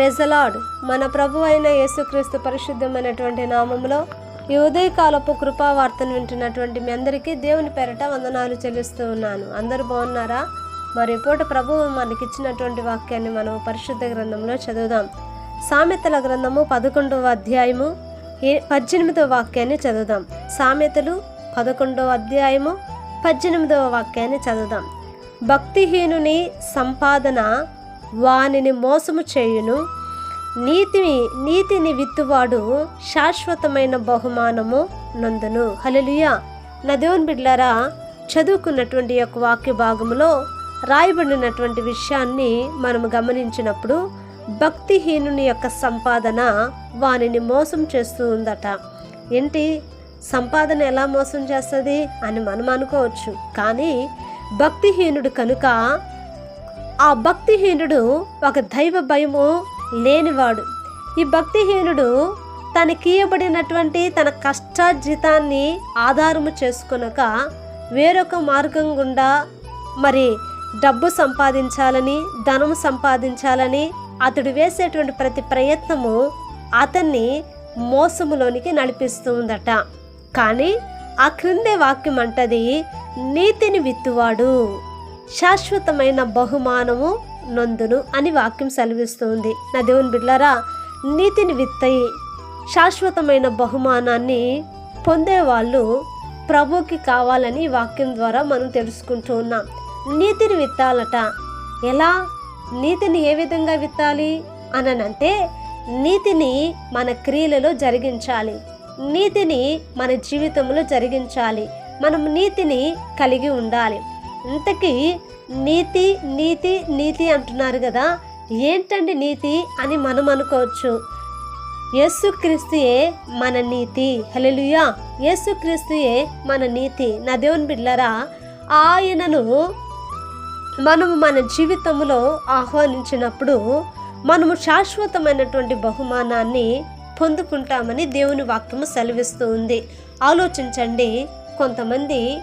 ప్రెజలాడ్ మన ప్రభు అయిన యేసుక్రీస్తు పరిశుద్ధమైనటువంటి నామంలో ఈ ఉదయకాలపు కృపావార్తను వింటున్నటువంటి మీ అందరికీ దేవుని పేరట వందనాలు చెల్లిస్తూ ఉన్నాను. అందరూ బాగున్నారా? మరి పూట ప్రభువు మనకి ఇచ్చినటువంటి వాక్యాన్ని మనం పరిశుద్ధ గ్రంథంలో చదువుదాం. సామెతల గ్రంథము పదకొండవ అధ్యాయము ఏ- పద్దెనిమిదవ వాక్యాన్ని చదువుదాం. సామెతలు పదకొండవ అధ్యాయము పద్దెనిమిదవ వాక్యాన్ని చదువుదాం. భక్తిహీనుని సంపాదన వానిని మోసము చేయును. నీతి నీతిని విత్తువాడు శాశ్వతమైన బహుమానము నందును. హల్లెలూయా. నా దేవుని బిడ్డలారా చదువుకున్నటువంటి యొక్క వాక్య భాగంలో రాయబడినటువంటి విషయాన్ని మనం గమనించినప్పుడు భక్తిహీనుని యొక్క సంపాదన వానిని మోసం చేస్తూ ఉందట. ఏంటి? సంపాదన ఎలా మోసం చేస్తుంది అని మనం అనుకోవచ్చు. కానీ భక్తిహీనుడు కనుక ఆ భక్తిహీనుడు ఒక దైవ భయము లేనివాడు. ఈ భక్తిహీనుడు తనకీయబడినటువంటి తన కష్టార్జితాన్ని ఆధారము చేసుకునక వేరొక మార్గం గుండా మరి డబ్బు సంపాదించాలని ధనం సంపాదించాలని అతడు వేసేటువంటి ప్రతి ప్రయత్నము అతన్ని మోసములోనికి నడిపిస్తూ ఉందట కానీ ఆ క్రిందే వాక్యం అంటది నీతిని విత్తువాడు. శాశ్వతమైన బహుమానము నొందును అని వాక్యం సెలవిస్తుంది. నా దేవుని బిడ్లారా నీతిని విత్తయి శాశ్వతమైన బహుమానాన్ని పొందేవాళ్ళు ప్రభుకి కావాలని వాక్యం ద్వారా మనం తెలుసుకుంటూ ఉన్నాం. నీతిని విత్తాలట. ఎలా? నీతిని ఏ విధంగా విత్తాలి? అననంటే నీతిని మన క్రియలలో జరిగించాలి. నీతిని మన జీవితంలో జరిగించాలి. మనం నీతిని కలిగి ఉండాలి. ఇంతకీ నీతి నీతి నీతి అంటున్నారు కదా. ఏంటండి నీతి అని మనం అనుకోవచ్చు. యేసుక్రీస్తుయే మన నీతి. హలెలుయా యేసుక్రీస్తుయే మన నీతి. నా దేవుని బిడ్డలారా ఆయనను మనము మన జీవితంలో ఆహ్వానించినప్పుడు మనము శాశ్వతమైనటువంటి బహుమానాన్ని పొందుకుంటామని దేవుని వాక్యము సెలవిస్తూ ఉంది. ఆలోచించండి. కొంతమంది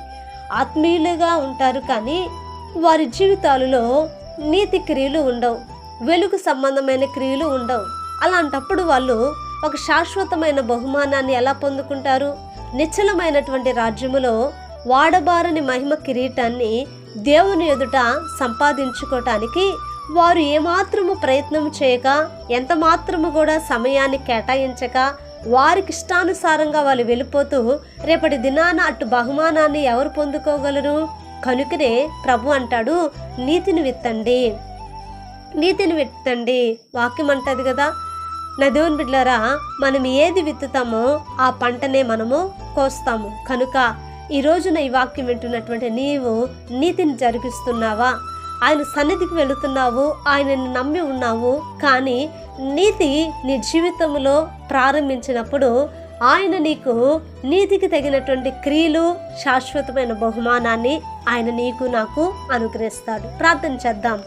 ఆత్మీయులుగా ఉంటారు కానీ వారి జీవితాలలో నీతి క్రియలు ఉండవు వెలుగు సంబంధమైన క్రియలు ఉండవు. అలాంటప్పుడు వాళ్ళు ఒక శాశ్వతమైన బహుమానాన్ని ఎలా పొందుకుంటారు? నిశ్చలమైనటువంటి రాజ్యములో వాడబారని మహిమ కిరీటాన్ని దేవుని ఎదుట సంపాదించుకోవటానికి వారు ఏమాత్రము ప్రయత్నం చేయక ఎంత మాత్రము కూడా సమయాన్ని కేటాయించక వారికి ఇష్టానుసారంగా వాళ్ళు వెళ్ళిపోతూ రేపటి దినాన అటు బహుమానాన్ని ఎవరు పొందుకోగలరు? కనుకనే ప్రభు అంటాడు నీతిని విత్తండి. నీతిని విత్తండి. వాక్యం అంటది కదా. నా దేవుని బిడ్డలారా మనం ఏది విత్తుతామో ఆ పంటనే మనము కోస్తాము. కనుక ఈ రోజున ఈ వాక్యం వింటున్నటువంటి నీవు నీతిని జరిగిస్తున్నావా ఆయన సన్నిధికి వెళుతున్నావు ఆయనను నమ్మి ఉన్నావు. కానీ నీతి నీ జీవితంలో ప్రారంభించినప్పుడు ఆయన నీకు నీతికి తగినటువంటి క్రియలు శాశ్వతమైన బహుమానాన్ని ఆయన నీకు నాకు అనుగ్రహిస్తాడు. ప్రార్థన చేద్దాం.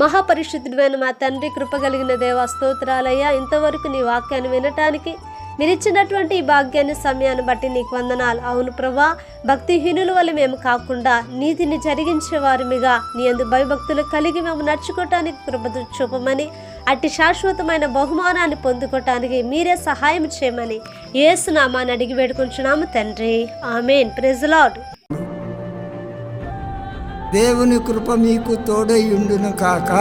మహాపరిశుద్ధుడైన మా తండ్రి కృప కలిగిన దేవా స్తోత్రాలయ్యా ఇంతవరకు నీ వాక్యాన్ని వినటానికి మీరు ఇచ్చినటువంటి ఈ భాగ్యాన్ని సమయాన్ని బట్టి నీకు వందనాలు. అవును ప్రభా భక్తిహీనుల వల్ల మేము కాకుండా నీతిని జరిగించే వారిమిగా నీ అందు భయభక్తులు కలిగి మేము నడుచుకోవటానికి కృప చూపమని అట్టి శాశ్వతమైన బహుమానాన్ని పొందుకోవటానికి మీరే సహాయం చేయమని ఏసునామాని అడిగి వేడుకుంటున్నాము తండ్రి. ఆమెన్. ప్రెజలాడ్ దేవుని కృప మీకు తోడై ఉండును కాక.